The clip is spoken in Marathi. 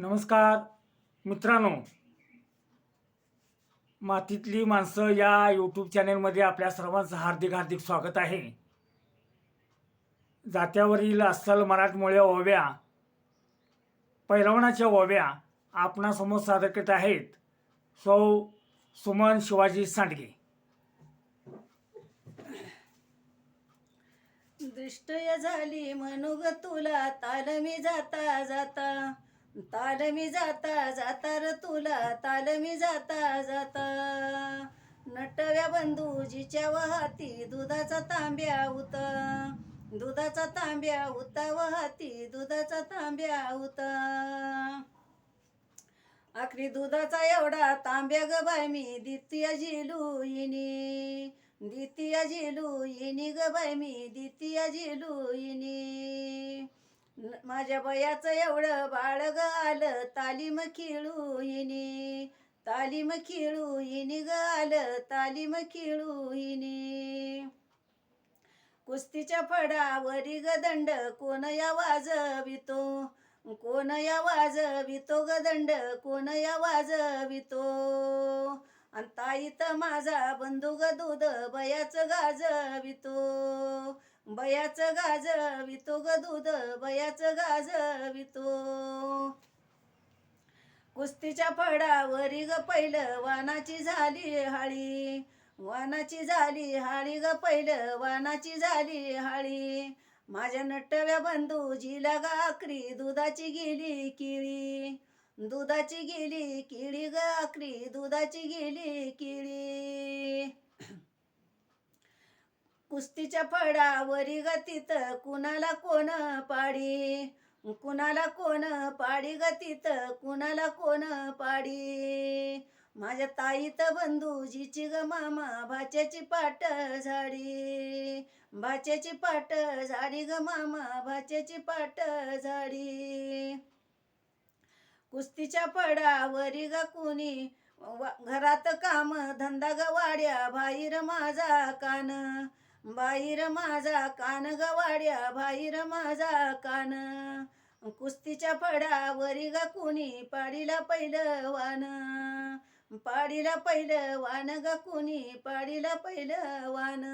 नमस्कार मित्रांनो. मातीतली माणसं या यूट्यूब चॅनेलमध्ये आपल्या सर्वांचं हार्दिक हार्दिक स्वागत आहे. जात्यावरील अस्सल मराठमोळ्या ओव्या पैलवानाच्या ओव्या आपणासमोर सादर करीत आहेत सौ सुमन शिवाजी सांडगे. दृष्टय झाली म्हणूग तुला ताल मी जाता जाता. ताल मी जाता जाता र तुला ताल मी जाता जाता. नटव्या बंधूजीच्या वाहती दुधाचा तांब्या उता दुधाचा तांब्या होता वाहती दुधाचा तांब्या उता आखरी दुधाचा एवढा तांब्या ग बाय मी द्वितीय जिलू इनी द्वितीय जिलू इनी ग बाय मी द्वितीय जिलू माझ्या बयाचं एवढं बाळ ग आलं तालीम खेळू इनी तालीम खेळू इनी ग आलं तालीम खेळू इनी कुस्तीच्या फडावरी ग दंड कोण या वाजवितो? कोण या वाजवितो ग दंड कोण या वाजवितो? आणि ताईत माझा बंधू ग दूध बयाच गाजवितो. बयाच गाजवितो ग दूध बयाच गाजवितो. कुस्तीच्या फडावरी ग पहिलं वानाची झाली हाळी. वानाची झाली हाळी ग पहिलं वानाची झाली हाळी. माझ्या नटव्या बंधूजीला गाकरी दुधाची गेली किळी. दुधाची गेली किळी गाकरी आकरी दुधाची गेली किळी. कुस्तीच्या फडावरी गतीत कुणाला कोण पाडी? कुणाला कोण पाडी ग कुणाला कोण पाडी? माझ्या ताईत बंधूजीची ग मामा भाच्याची पाट झाडी. भाच्याची पाट झाडी ग मामा भाच्याची पाट झाडी. कुस्तीच्या फडावरी ग कुणी? घरात काम धंदा ग वाड्या बाहेर माझा कान. बाईर माझा कान ग वाड्या बाहेर माझा कान. कुस्तीच्या फडावरी ग कुणी पाडीला पहिलं वान. पाडीला पहिलं वान ग कुणी पाडीला पहिलं वान.